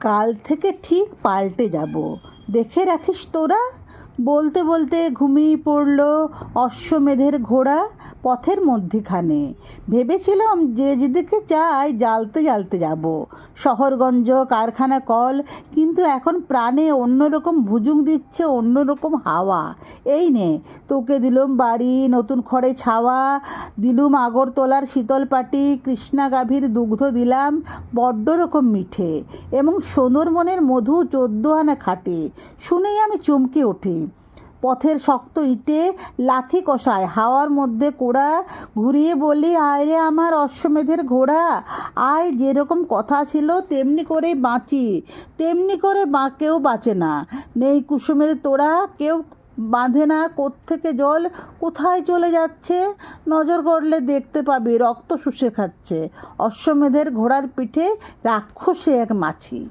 কাল থেকে ঠিক পাল্টে যাব। দেখে রাখিস তোরা বলতে বলতে ঘুমিয়ে পড়ল অশ্বমেধের ঘোড়া পথের মধ্যিখানে। ভেবেছিলাম যে যেদিকে চাই জ্বালতে জ্বালতে যাব। শহরগঞ্জ, কারখানা, কল, কিন্তু এখন প্রাণে অন্যরকম ভুজুং দিচ্ছে, অন্যরকম হাওয়া। এই নে, তোকে দিলুম বাড়ি, নতুন খড়ে ছাওয়া, দিলুম আগরতলার শীতল পাটি কৃষ্ণা গাভীর দুগ্ধ দিলাম, বড্ড রকম মিঠে। এবং সোনর মনের মধু চোদ্দ আনা খাটে। শুনেই আমি চমকে উঠি। পথের শক্ত ইটে লাথি কষায়। হাওয়ার মধ্যে কোড়া ঘুরিয়ে বলি, আয় রে আমার অশ্বমেধের ঘোড়া, আয়, যেরকম কথা ছিল তেমনি করেই বাঁচি। তেমনি করে বা, কেউ বাঁচে না। নেই কুসুমের তোড়া, কেউ বাঁধে না। কোত্থেকে জল কোথায় চলে যাচ্ছে? নজর করলে দেখতে পাবি, রক্ত শুষে খাচ্ছে। অশ্বমেধের ঘোড়ার পিঠে রাক্ষসে এক মাছি।